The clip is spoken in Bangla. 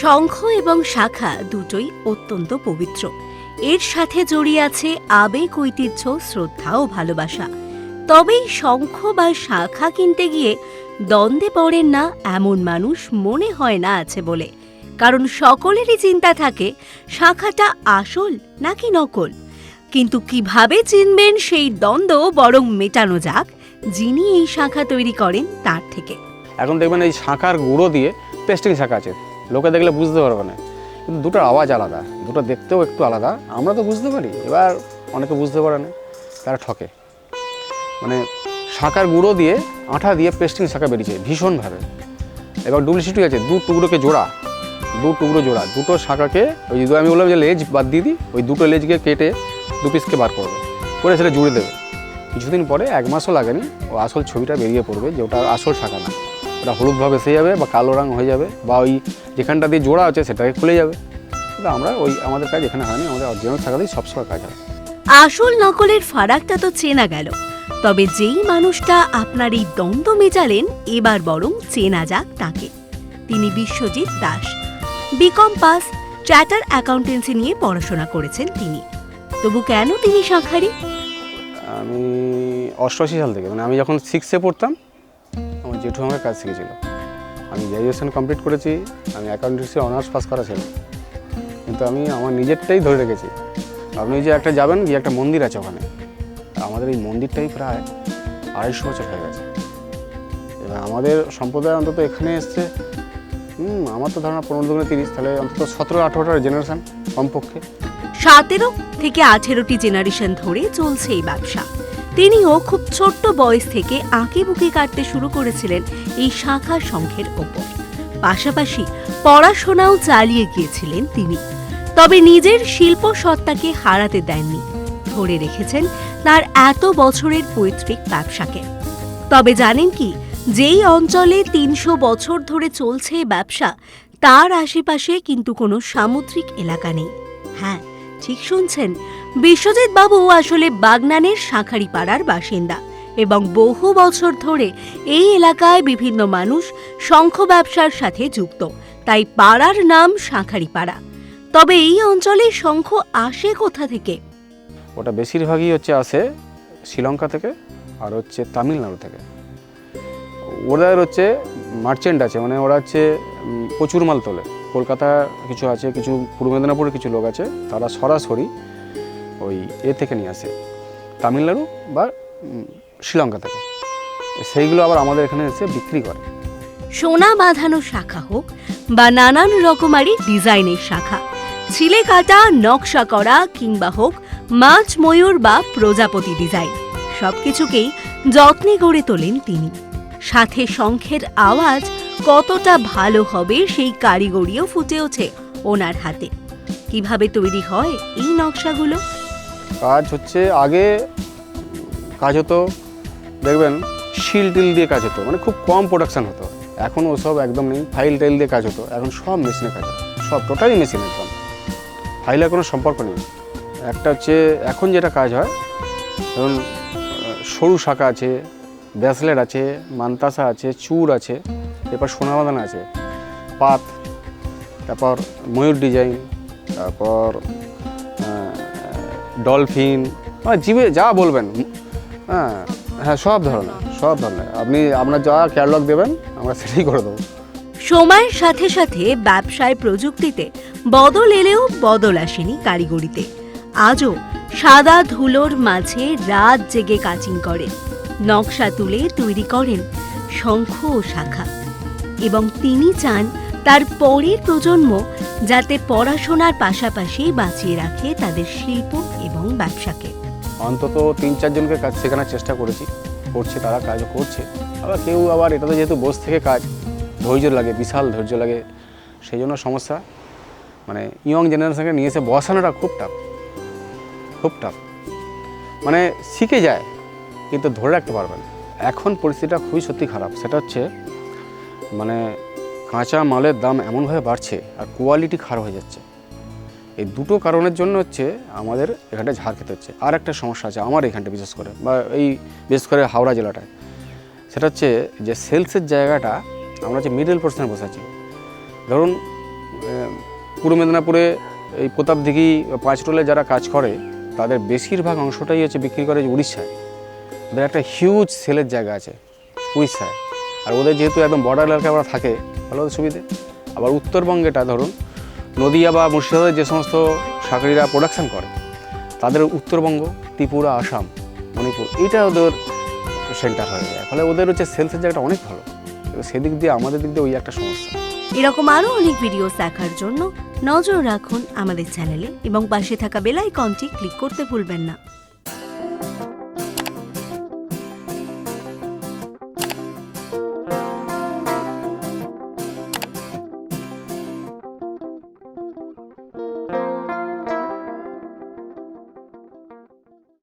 শঙ্খ এবং শাখা দুটোই অত্যন্ত পবিত্র। এর সাথে জড়িয়ে আছে আবেগ, ঐতিহ্য, শ্রদ্ধা ও ভালোবাসা। তবেই শঙ্খ বা শাখা কিনতে গিয়ে দ্বন্দ্বে পড়েন না এমন মানুষ মনে হয় না আছে বলে। কারণ সকলেরই চিন্তা থাকে, শাখাটা আসল নাকি নকল? কিন্তু কীভাবে চিনবেন সেই দ্বন্দ্ব বরং মেটানো যাক যিনি এই শাখা তৈরি করেন তার থেকে। এখন দেখবেন এই শাঁখার গুঁড়ো দিয়ে পেস্টিং শাঁখা আছে। লোকে দেখলে বুঝতে পারবে না। কিন্তু দুটোর আওয়াজ আলাদা, দুটো দেখতেও একটু আলাদা। আমরা তো বুঝতে পারি, এবার অনেকে বুঝতে পারে না, তারা ঠকে। মানে শাঁখার গুঁড়ো দিয়ে আঠা দিয়ে পেস্টিং শাঁখা বেরিয়েছে, ভীষণভাবে। এবার ডুপ্লিসিটি আছে, দু টুকরোকে জোড়া, দু টুকরো জোড়া, দুটো শাঁখাকে, ওই যদি আমি বললাম যে লেজ বাদ দিয়ে দিই, ওই দুটো লেজকে কেটে দু পিসকে বার করবে, করে সেটা জুড়ে দেবে। কিছুদিন পরে, এক মাসও লাগেনি, ও আসল ছবিটা বেরিয়ে পড়বে, যে ওটা আসল শাখা না। ওটা হলুদভাবে এসে যাবে বা কালো রং হয়ে যাবে বা ওই যেখানটা দিয়ে জোড়া আছে সেটাকে খুলে যাবে। আমরা ওই আমাদের কাজ এখানে হয়নি আমাদের অরিজিনাল দিয়ে সবসময় কাজ হয়। আসল নকলের ফারাকটা তো চেনা গেল। তবে যেই মানুষটা আপনার এই দ্বন্দ্ব মেজালেন এবার বরং চেনা যাক তাকে। তিনি Biswajit Das. BCom pass charter accountancy নিয়ে পড়াশোনা করেছেন তিনি। তবু কেন তিনি শাঁখারি? আমি অষ্টআশি সাল থেকে মানে আমি যখন সিক্সে পড়তাম জেঠু আমাকে কাজ শিখেছিল আমি গ্র্যাজুয়েশন কমপ্লিট করেছি, আমি অ্যাকাউন্টেন্সি অনার্স পাস করা ছিল কিন্তু আমি আমার নিজেরটাই ধরে রেখেছি। আপনি যে একটা যাবেন গিয়ে একটা মন্দির আছে ওখানে আমাদের এই মন্দিরটাই প্রায় আড়াইশো বছর হয়ে গেছে। এবার আমাদের সম্প্রদায় অন্তত এখানে এসছে আমার তো ধারণা পনেরো দুগুণে তিরিশ, তাহলে অন্তত সতেরো, আঠেরোটার জেনারেশন কমপক্ষে। সতেরো থেকে আঠেরোটি জেনারেশন ধরে চলছে এই ব্যবসা। তিনিও খুব ছোট্ট বয়স থেকে আঁকে বুকে কাটতে শুরু করেছিলেন এই শাখা সংঘের ওপর। পাশাপাশি পড়াশোনাও চালিয়ে গিয়েছিলেন তিনি। তবে নিজের শিল্প সত্তাকে হারাতে দেননি। ধরে রেখেছেন তার এত বছরের পৈতৃক ব্যবসাকে। তবে জানেন কি, যেই অঞ্চলে তিনশো বছর ধরে চলছে ব্যবসা, তার আশেপাশে কিন্তু কোনো সামুদ্রিক এলাকা নেই। হ্যাঁ ঠিক শুনছেন বিশ্বজিৎ বাবু আসলে বাগনানের শাঁখারি পাড়ার বাসিন্দা এবং বহু বছর ধরে এই এলাকায় বিভিন্ন মানুষ শঙ্খ ব্যবসার সাথে যুক্ত, তাই পাড়ার নাম শাঁখারি পাড়া তবে এই অঞ্চলে শঙ্খ আসে কোথা থেকে? ওটা বেশিরভাগই হচ্ছে আসে শ্রীলঙ্কা থেকে আর হচ্ছে তামিলনাড়ু থেকে। ওদের হচ্ছে মার্চেন্ট আছে মানে ওরা হচ্ছে প্রচুর মাল তোলে। কলকাতা কিছু আছে, কিছু পূর্ব মেদিনীপুরের কিছু লোক আছে, তারা সরাসরি ওই এ থেকে নিয়ে আসে, তামিলনাড়ু বা শ্রীলঙ্কা থেকে। সেইগুলো আবার আমাদের এখানে এসে বিক্রি করে। সোনা বাঁধানো শাখা হোক বা নানান রকমারি ডিজাইনের শাখা, ছিলে কাটা, নকশা করা কিংবা হোক মাছ, ময়ূর বা প্রজাপতি ডিজাইন, সবকিছুকেই যত্নে গড়ে তোলেন তিনি। সাথে শঙ্খের আওয়াজ কতটা ভালো হবে সেই কারিগরিও ফুটে ওঠে ওনার হাতে। কীভাবে তৈরি হয় এই নকশাগুলো? কাজ হচ্ছে আগে কাজ হতো, দেখবেন, শিল টিল দিয়ে কাজ হতো মানে খুব কম প্রোডাকশান হতো। এখন ওসব একদম নেই ফাইল টাইল দিয়ে কাজ হতো, এখন সব মেশিনে কাজ হয় সব টোটালি মেশিন একদম ফাইলের কোনো সম্পর্ক নেই। একটা হচ্ছে, এখন যেটা কাজ হয়, ধরুন সরু শাখা আছে ব্যাসলেট আছে, মান্তাসা আছে চূড় আছে, এরপর সোনা বাঁধানো আছে, পাত, তারপর ময়ূর ডিজাইন তারপর ডলফিন মানে জিভে যা বলবেন হ্যাঁ হ্যাঁ সব ধরনের সব ধরনের। আপনি আপনার যা ক্যাটালগ দেবেন, আমরা সেটাই করে দেবো। সময়ের সাথে সাথে ব্যবসায় প্রযুক্তিতে বদল এলেও বদল আসেনি কারিগরিতে। আজও সাদা ধুলোর মাঝে রাত জেগে কাচিং করেন, নকশা তুলে তৈরি করেন শঙ্খ ও শাখা। এবং তিনি চান তার পরের প্রজন্ম যাতে পড়াশোনার পাশাপাশি বাঁচিয়ে রাখে তাদের শিল্প এবং ব্যবসাকে। অন্তত তিন চারজনকে কাজ শেখানোর চেষ্টা করেছি। করছে তারা, কাজও করছে। আবার কেউ আবার এটাতে যেহেতু বস থেকে কাজ, ধৈর্য লাগে, বিশাল ধৈর্য লাগে সেই জন্য সমস্যা। মানে ইয়ং জেনারেশনকে নিয়ে এসে বসানোটা খুব টাফ খুব টাফ মানে শিখে যায়, কিন্তু ধরে রাখতে পারবে না। এখন পরিস্থিতিটা খুবই সত্যি খারাপ। সেটা হচ্ছে মানে কাঁচা মালের দাম এমনভাবে বাড়ছে আর কোয়ালিটি খারাপ হয়ে যাচ্ছে। এই দুটো কারণের জন্য হচ্ছে আমাদের এখানটা ঝাড় খেতে হচ্ছে। আর একটা সমস্যা আছে আমার এখানটা বিশেষ করে, বা এই বিশেষ করে হাওড়া জেলাটায়। সেটা হচ্ছে যে সেলসের জায়গাটা আমরা যে মিডল পোর্শনে বসে আছি। ধরুন পূর্ব মেদিনীপুরে এই প্রতাপদিঘি পাঁচটোলে যারা কাজ করে, তাদের বেশিরভাগ অংশটাই হচ্ছে বিক্রি করে উড়িষ্যায় ওদের একটা হিউজ সেলের জায়গা আছে, উড়িষ্যায়। আর ওদের যেহেতু একদম বর্ডার এলাকায় ওরা থাকে তাহলে ওদের সুবিধে। আবার উত্তরবঙ্গেটা ধরুন, নদিয়া বা মুর্শিদাবাদের যে সমস্ত শাকরিরা প্রোডাকশান করে, তাদের উত্তরবঙ্গ, ত্রিপুরা, আসাম, মণিপুর এটা ওদের সেন্টার হয়ে যায়। ফলে ওদের হচ্ছে সেলসের জায়গাটা অনেক ভালো। সেদিক দিয়ে আমাদের দিক দিয়ে ওই একটা সমস্যা। এরকম আরও অনেক ভিডিওস দেখার জন্য নজর রাখুন আমাদের চ্যানেলে এবং পাশে থাকা বেল আইকনটি ক্লিক করতে ভুলবেন না।